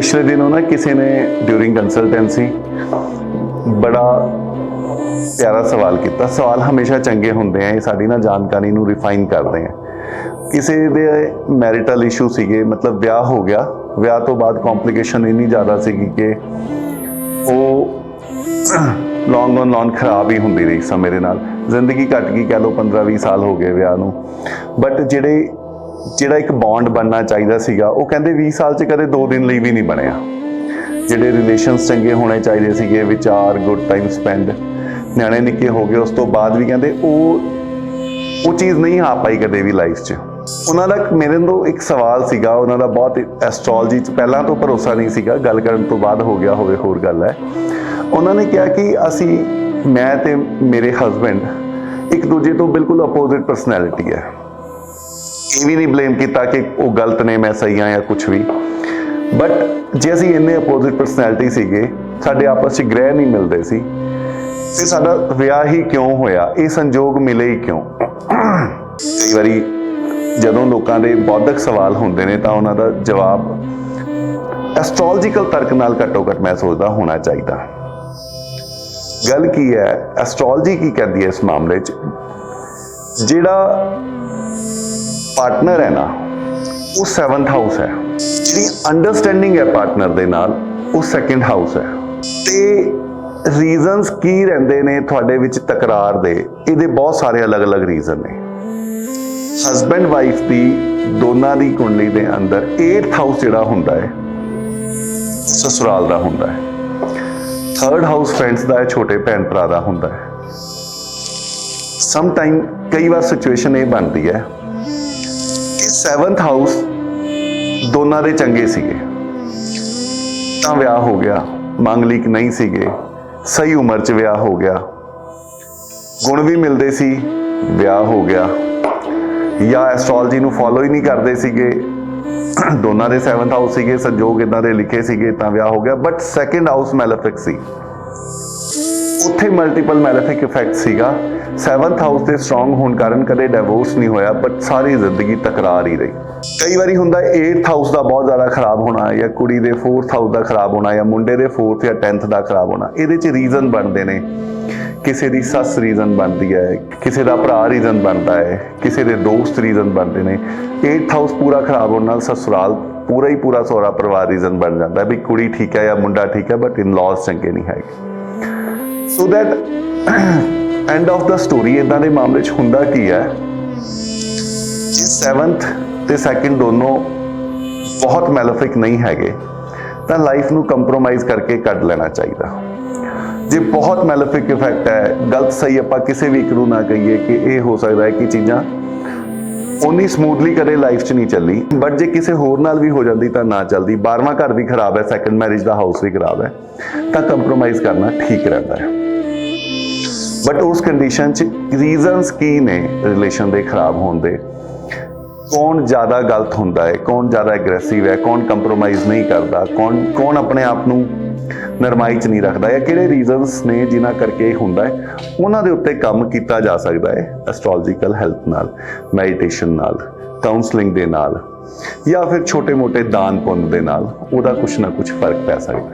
ਪਿਛਲੇ ਦਿਨੋਂ ਨਾ ਕਿਸੇ ਨੇ ਡਿਊਰਿੰਗ ਕੰਸਲਟੈਂਸੀ ਬੜਾ ਪਿਆਰਾ ਸਵਾਲ ਕੀਤਾ। ਸਵਾਲ ਹਮੇਸ਼ਾ ਚੰਗੇ ਹੁੰਦੇ ਆ, ਇਹ ਸਾਡੀ ਨਾ ਜਾਣਕਾਰੀ ਨੂੰ ਰਿਫਾਈਨ ਕਰਦੇ ਆ। ਕਿਸੇ ਦੇ ਮੈਰਿਟਲ ਇਸ਼ੂ ਸੀਗੇ, ਮਤਲਬ ਵਿਆਹ ਹੋ ਗਿਆ, ਵਿਆਹ ਤੋਂ ਬਾਅਦ ਕੰਪਲਿਕੇਸ਼ਨ ਇੰਨੀ ਜ਼ਿਆਦਾ ਸੀਗੀ ਕਿ ਉਹ ਲੌਂਗ ਔਨ ਲੌਂਗ ਖਰਾਬ ਹੀ ਹੁੰਦੀ ਰਹੀ ਸਮੇਂ ਦੇ ਨਾਲ। ਜ਼ਿੰਦਗੀ ਕੱਟ ਗਈ, ਕਹਿ ਲਓ 15 20 ਸਾਲ ਹੋ ਗਏ ਵਿਆਹ ਨੂੰ। ਬਟ ਜਿਹੜੇ ਜਿਹੜਾ ਇੱਕ ਬੌਂਡ ਬਣਨਾ ਚਾਹੀਦਾ ਸੀਗਾ, ਉਹ ਕਹਿੰਦੇ 20 ਸਾਲ 'ਚ ਕਦੇ 2 ਦਿਨ ਲਈ ਵੀ ਨਹੀਂ ਬਣਿਆ। ਜਿਹੜੇ ਰਿਲੇਸ਼ਨਸ ਚੰਗੇ ਹੋਣੇ ਚਾਹੀਦੇ ਸੀਗੇ, ਵਿਚਾਰ ਗੁੱਡ ਟਾਈਮ ਸਪੈਂਡ ਨਿਆਣੇ ਨਿੱਕੇ ਹੋ ਗਏ, ਉਸ ਤੋਂ ਬਾਅਦ ਵੀ ਕਹਿੰਦੇ ਉਹ ਉਹ ਚੀਜ਼ ਨਹੀਂ ਆ ਪਾਈ ਕਦੇ ਵੀ ਲਾਈਫ 'ਚ। ਉਹਨਾਂ ਦਾ ਮੇਰੇ ਤੋਂ ਇੱਕ ਸਵਾਲ ਸੀਗਾ, ਉਹਨਾਂ ਦਾ ਬਹੁਤ ਐਸਟ੍ਰੋਲੋਜੀ 'ਚ ਪਹਿਲਾਂ ਤੋਂ ਭਰੋਸਾ ਨਹੀਂ ਸੀਗਾ, ਗੱਲ ਕਰਨ ਤੋਂ ਬਾਅਦ ਹੋ ਗਿਆ, ਹੋਵੇ ਹੋਰ ਗੱਲ ਹੈ। ਉਹਨਾਂ ਨੇ ਕਿਹਾ ਕਿ ਅਸੀਂ, ਮੈਂ ਤੇ ਮੇਰੇ ਹਸਬੰਡ ਇੱਕ ਦੂਜੇ ਤੋਂ ਬਿਲਕੁਲ ਆਪੋਜ਼ਿਟ ਪਰਸਨੈਲਿਟੀ ਹੈ। ਇਹ ਵੀ ਨਹੀਂ ਬਲੇਮ ਕੀਤਾ ਕਿ ਉਹ ਗਲਤ ਨੇ, ਮੈਂ ਸਹੀ ਹਾਂ ਜਾਂ ਕੁਝ ਵੀ। ਬਟ ਜੇ ਅਸੀਂ ਇੰਨੇ ਆਪੋਜ਼ਿਟ ਪਰਸਨੈਲਿਟੀ ਸੀਗੇ, ਸਾਡੇ ਆਪਸ 'ਚ ਗ੍ਰਹਿ ਨਹੀਂ ਮਿਲਦੇ ਸੀ। ਤੇ ਸਾਡਾ ਵਿਆਹ ਹੀ ਕਿਉਂ ਹੋਇਆ? ਇਹ ਸੰਜੋਗ ਮਿਲੇ ਹੀ ਕਿਉਂ? ਕਈ ਵਾਰੀ ਜਦੋਂ ਲੋਕਾਂ ਦੇ ਬੌਧਿਕ ਸਵਾਲ ਹੁੰਦੇ ਨੇ, ਤਾਂ ਉਹਨਾਂ ਦਾ ਜਵਾਬ ਐਸਟ੍ਰੋਲੋਜੀਕਲ ਤਰਕ ਨਾਲ ਘੱਟੋ ਘੱਟ ਮੈਂ ਸੋਚਦਾ ਹੋਣਾ ਚਾਹੀਦਾ। ਗੱਲ ਕੀ ਹੈ? ਐਸਟ੍ਰੋਲੋਜੀ ਕੀ ਕਹਿੰਦੀ ਹੈ ਇਸ ਮਾਮਲੇ 'ਚ? ਜਿਹੜਾ ਪਾਰਟਨਰ ਹੈ ਨਾ, ਉਹ 7th ਹਾਊਸ ਹੈ। ਜਿਹੜੀ ਅੰਡਰਸਟੈਂਡਿੰਗ ਹੈ ਪਾਰਟਨਰ ਦੇ ਨਾਲ, ਉਹ ਸੈਕੰਡ ਹਾਊਸ ਹੈ। ਤੇ ਰੀਜ਼ਨਸ ਕੀ ਰਹਿੰਦੇ ਨੇ ਤੁਹਾਡੇ ਵਿੱਚ ਤਕਰਾਰ ਦੇ? ਇਹਦੇ ਬਹੁਤ ਸਾਰੇ ਅਲੱਗ-ਅਲੱਗ ਰੀਜ਼ਨ ਨੇ। ਹਸਬੈਂਡ ਵਾਈਫ ਦੀ, ਦੋਨਾਂ ਦੀ ਕੁੰਡਲੀ ਦੇ ਅੰਦਰ 8th ਹਾਊਸ ਜਿਹੜਾ ਹੁੰਦਾ ਹੈ, ਸਸੁਰਾਲ ਦਾ ਹੁੰਦਾ ਹੈ। ਥਰਡ ਹਾਊਸ ਫਰੈਂਡਸ ਦਾ ਹੈ, ਛੋਟੇ ਭੈਣ ਭਰਾ ਦਾ ਹੁੰਦਾ ਹੈ। ਸਮ ਟਾਈਮ ਕਈ ਵਾਰ ਸਿਚੁਏਸ਼ਨ ਇਹ ਬਣਦੀ ਹੈ 7th ਹਾਊਸ ਦੋਨਾਂ ਦੇ ਚੰਗੇ ਸੀਗੇ। ਤਾਂ ਵਿਆਹ ਹੋ ਗਿਆ। ਮੰਗਲਿਕ ਨਹੀਂ ਸੀਗੇ। ਸਹੀ ਉਮਰ 'ਚ ਵਿਆਹ ਹੋ ਗਿਆ। ਗੁਣ ਵੀ ਮਿਲਦੇ ਸੀ, ਵਿਆਹ ਹੋ ਗਿਆ। ਜਾਂ ਐਸਟ੍ਰੋਲੋਜੀ ਨੂੰ ਫੋਲੋ ਹੀ ਨਹੀਂ ਕਰਦੇ ਸੀਗੇ। ਦੋਨਾਂ ਦੇ 7th ਹਾਊਸ ਸੀਗੇ, ਸੰਜੋਗ ਇਦਾਂ ਦੇ ਲਿਖੇ ਸੀਗੇ, ਤਾਂ ਵਿਆਹ ਹੋ ਗਿਆ। ਬਟ ਸੈਕੰਡ ਹਾਊਸ ਮੈਲੇਫਿਕ ਸੀ। ਉੱਥੇ ਮਲਟੀਪਲ ਮੈਲੇਫਿਕ ਇਫੈਕਟ ਸੀਗਾ। 7th ਹਾਊਸ 'ਤੇ ਸਟਰੋਂਗ ਹੋਣ ਕਾਰਨ ਕਦੇ ਡਿਵੋਰਸ ਨਹੀਂ ਹੋਇਆ ਬਟ ਸਾਰੀ ਜ਼ਿੰਦਗੀ ਤਕਰਾਰ ਹੀ ਰਹੀ। ਕਈ ਵਾਰੀ ਹੁੰਦਾ 8th ਹਾਊਸ ਦਾ ਬਹੁਤ ਜ਼ਿਆਦਾ ਖਰਾਬ ਹੋਣਾ ਜਾਂ ਕੁੜੀ ਦੇ 4th ਹਾਊਸ ਦਾ ਖਰਾਬ ਹੋਣਾ ਜਾਂ ਮੁੰਡੇ ਦੇ 4th ਜਾਂ 10th ਦਾ ਖਰਾਬ ਹੋਣਾ, ਇਹਦੇ 'ਚ ਰੀਜ਼ਨ ਬਣਦੇ ਨੇ। ਕਿਸੇ ਦੀ ਸੱਸ ਰੀਜ਼ਨ ਬਣਦੀ ਹੈ, ਕਿਸੇ ਦਾ ਭਰਾ ਰੀਜ਼ਨ ਬਣਦਾ ਹੈ, ਕਿਸੇ ਦੇ ਦੋਸਤ ਰੀਜ਼ਨ ਬਣਦੇ ਨੇ। 8th ਹਾਊਸ ਪੂਰਾ ਖਰਾਬ ਹੋਣ ਨਾਲ ਸਸੁਰਾਲ ਪੂਰਾ ਹੀ ਪੂਰਾ ਸਹੁਰਾ ਪਰਿਵਾਰ ਰੀਜ਼ਨ ਬਣ ਜਾਂਦਾ ਵੀ ਕੁੜੀ ਠੀਕ ਹੈ ਜਾਂ ਮੁੰਡਾ ਠੀਕ ਹੈ ਬਟ ਇਨ ਲਾਜ਼ ਚੰਗੇ ਨਹੀਂ ਹੈਗੇ। So that end of the story ਇਦਾਂ ਦੇ ਮਾਮਲੇ 'ਚ ਹੁੰਦਾ ਕੀ ਹੈ? ਜੇ 7th ਤੇ 2nd ਦੋਨੋਂ ਬਹੁਤ ਮੈਲਫਿਕ ਨਹੀਂ ਹੈਗੇ, ਤਾਂ ਲਾਈਫ ਨੂੰ ਕੰਪਰੋਮਾਈਜ਼ ਕਰਕੇ ਕੱਢ ਲੈਣਾ ਚਾਹੀਦਾ। ਜੇ ਬਹੁਤ ਮੈਲਫਿਕ ਇਫੈਕਟ ਹੈ, ਗਲਤ ਸਹੀ ਆਪਾਂ ਕਿਸੇ ਵੀ ਇੱਕ ਨੂੰ ਨਾ ਕਹੀਏ ਕਿ ਇਹ ਹੋ ਸਕਦਾ ਹੈ ਕਿ ਚੀਜ਼ਾਂ ਉਨੀ ਸਮੂਥਲੀ ਕਦੇ ਲਾਈਫ 'ਚ ਨਹੀਂ ਚੱਲੀ। ਬਟ ਜੇ ਕਿਸੇ ਹੋਰ ਨਾਲ ਵੀ ਹੋ ਜਾਂਦੀ ਤਾਂ ਨਾ ਚੱਲਦੀ। 12ਵਾਂ ਘਰ ਵੀ ਖਰਾਬ ਹੈ ਸੈਕੰਡ ਮੈਰਿਜ ਦਾ ਹਾਊਸ ਵੀ ਖਰਾਬ ਹੈ। ਤਾਂ ਕੰਪਰੋਮਾਈਜ਼ ਕਰਨਾ ਠੀਕ ਰਹਿੰਦਾ ਹੈ। ਬਟ ਉਸ ਕੰਡੀਸ਼ਨ 'ਚ ਰੀਜ਼ਨਸ ਕੀ ਨੇ ਰਿਲੇਸ਼ਨ ਦੇ ਖਰਾਬ ਹੋਣ ਦੇ? ਕੌਣ ਜ਼ਿਆਦਾ ਗਲਤ ਹੁੰਦਾ ਹੈ? ਕੌਣ ਜ਼ਿਆਦਾ ਐਗਰੈਸਿਵ ਹੈ? ਕੌਣ ਕੰਪਰੋਮਾਈਜ਼ ਨਹੀਂ ਕਰਦਾ? ਕੌਣ ਕੌਣ ਆਪਣੇ ਆਪ ਨੂੰ ਨਰਮਾਈ 'ਚ ਨਹੀਂ ਰੱਖਦਾ? ਜਾਂ ਕਿਹੜੇ ਰੀਜ਼ਨਸ ਨੇ ਜਿਨ੍ਹਾਂ ਕਰਕੇ ਇਹ ਹੁੰਦਾ ਹੈ? ਉਹਨਾਂ ਦੇ ਉੱਤੇ ਕੰਮ ਕੀਤਾ ਜਾ ਸਕਦਾ ਹੈ ਐਸਟ੍ਰੋਲੋਜੀਕਲ ਹੈਲਥ ਨਾਲ ਮੈਡੀਟੇਸ਼ਨ ਨਾਲ ਕਾਉਂਸਲਿੰਗ ਦੇ ਨਾਲ, ਜਾਂ ਫਿਰ ਛੋਟੇ-ਮੋਟੇ ਦਾਨ ਪੁੰਨ ਦੇ ਨਾਲ। ਉਹਦਾ ਕੁਝ ਨਾ ਕੁਝ ਫ਼ਰਕ ਪੈ ਸਕਦਾ